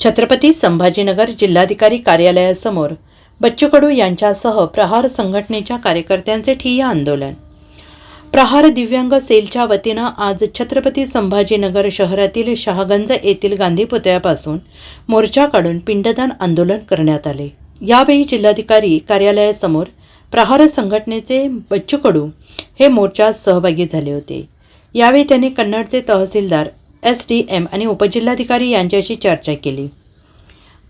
छत्रपती संभाजीनगर जिल्हाधिकारी कार्यालयासमोर बच्चू कडू यांच्यासह प्रहार संघटनेच्या कार्यकर्त्यांचे ठिय्या आंदोलन. प्रहार दिव्यांग सेलच्या वतीनं आज छत्रपती संभाजीनगर शहरातील शहागंज येथील गांधी पुतळ्यापासून मोर्चा काढून पिंडदान आंदोलन करण्यात आले. यावेळी जिल्हाधिकारी कार्यालयासमोर प्रहार संघटनेचे बच्चू कडू हे मोर्चात सहभागी झाले होते. यावेळी त्यांनी कन्नडचे तहसीलदार एस डी एम आणि उपजिल्हाधिकारी यांच्याशी चर्चा केली.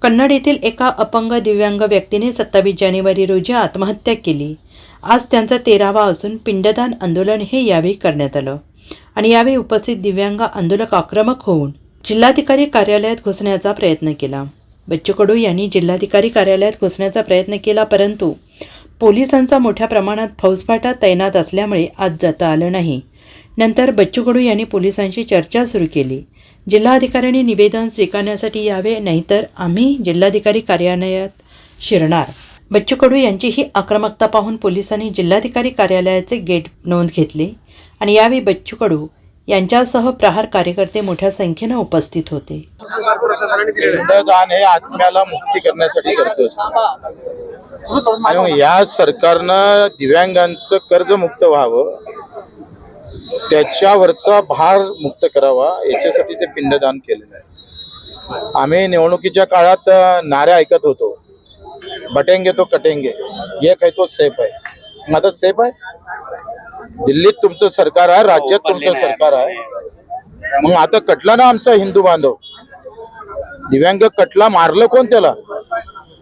कन्नड येथील एका अपंग दिव्यांग व्यक्तीने सत्तावीस जानेवारी रोजी आत्महत्या केली. आज त्यांचा तेरावा असून पिंडदान आंदोलन हे यावेळी करण्यात आलं आणि यावेळी उपस्थित दिव्यांग आंदोलक आक्रमक होऊन जिल्हाधिकारी कार्यालयात घुसण्याचा प्रयत्न केला. बच्चू कडू यांनी जिल्हाधिकारी कार्यालयात घुसण्याचा प्रयत्न केला परंतु पोलिसांचा मोठ्या प्रमाणात फौजफाटा तैनात असल्यामुळे आज जाता आलं नाही. नंतर बच्चू कडू यांनी पोलिसांशी चर्चा सुरू केली. जिल्हाधिकाऱ्यांनी निवेदन स्वीकारण्यासाठी यावे नाहीतर आम्ही जिल्हाधिकारी कार्यालयात शिरणार. बच्चू कडू यांची ही आक्रमकता पाहून पोलिसांनी जिल्हाधिकारी कार्यालयाचे गेट नोंद घेतली आणि यावेळी बच्चू कडू यांच्यासह प्रहार कार्यकर्ते मोठ्या संख्येनं उपस्थित होते. हे आत्म्याला मुक्ती करण्यासाठी करतो या सरकारनं दिव्यांगांचं कर्ज मुक्त व्हावं त्याच्यावरचा भार मुक्त करावा याच्यासाठी ते पिंडदान केलेलं आहे. आम्ही निवडणुकीच्या काळात नारे ऐकत होतो. बटेंगे तो कटेंगे. एक आहे तो सेफ आहे मग आता सेफ आहे? दिल्लीत तुमचं सरकार आहे राज्यात तुमचं सरकार आहे. मग आता कटला ना आमचा हिंदू बांधव? दिव्यांग कटला मारलं कोण त्याला?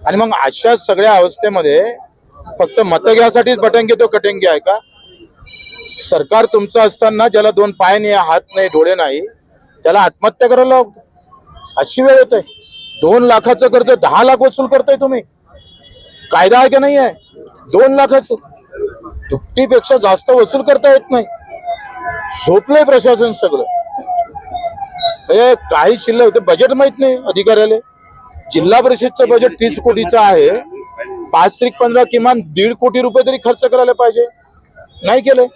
आणि मग अशा सगळ्या अवस्थेमध्ये फक्त मत घ्यासाठीच बटंगे तो कटेंगे आहे का? सरकार तुमचं असताना ज्याला दोन पाय नाही हात नाही डोळे नाही त्याला आत्महत्या करायला लावतो अशी वेळ होते. दोन लाखाचं कर्ज दहा लाख वसूल करताय तुम्ही. कायदा आहे की नाही आहे? दोन लाखाचं. दुपटीपेक्षा जास्त वसूल करता येत नाही. झोपलंय प्रशासन सगळं. हे काही शिल्लक होते. बजेट माहीत नाही अधिकाऱ्याला. जिल्हा परिषदचं बजेट तीस कोटीचं आहे. पाच त्रिक पंधरा किमान दीड कोटी रुपये तरी खर्च करायला पाहिजे. नाही केले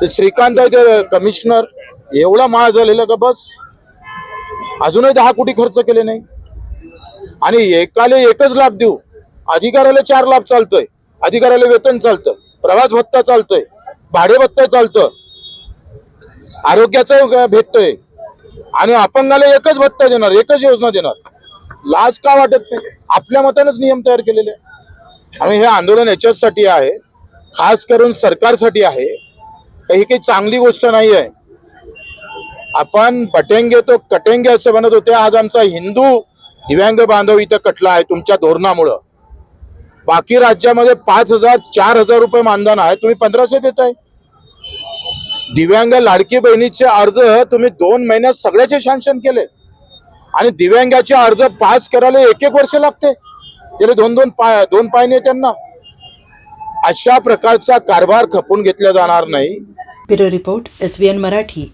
ते श्रीकांत आहे ते कमिशनर एवढा माळ झालेला का बस? अजूनही दहा कोटी खर्च केले नाही. आणि एकाला एकच लाभ देऊ. अधिकाऱ्याला चार लाभ चालतोय. अधिकाऱ्याला वेतन चालतं. प्रवास भत्ता चालतोय. भाडे भत्ता चालतं. आरोग्याचं भेटतोय. आणि अपंगाला एकच भत्ता देणार एकच योजना देणार. लाज का वाटत नाही? आपल्या मतानेच नियम तयार केलेले आणि हे आंदोलन याच्यासाठी आहे. खास करून सरकारसाठी आहे. ही काही चांगली गोष्ट नाही आहे. आपण पटेंगे तो कटेंगे असं म्हणत होते. आज आमचा हिंदू दिव्यांग बांधव इथं कटला आहे तुमच्या धोरणामुळं. बाकी राज्यामध्ये पाच हजार चार हजार रुपये मानधन आहे. तुम्ही पंधराशे देत आहे दिव्यांग लाडकी बहिणीचे अर्ज तुम्ही दोन महिन्यात सगळ्याचे शांशन केले. आणि दिव्यांगाचे अर्ज पास करायला एक एक वर्ष लागते. त्याला दोन दोन पाय दोन पाय नाही त्यांना. अशा प्रकारचा कारभार खपून घेतला जाणार नाही. Bureau report S N Marathi.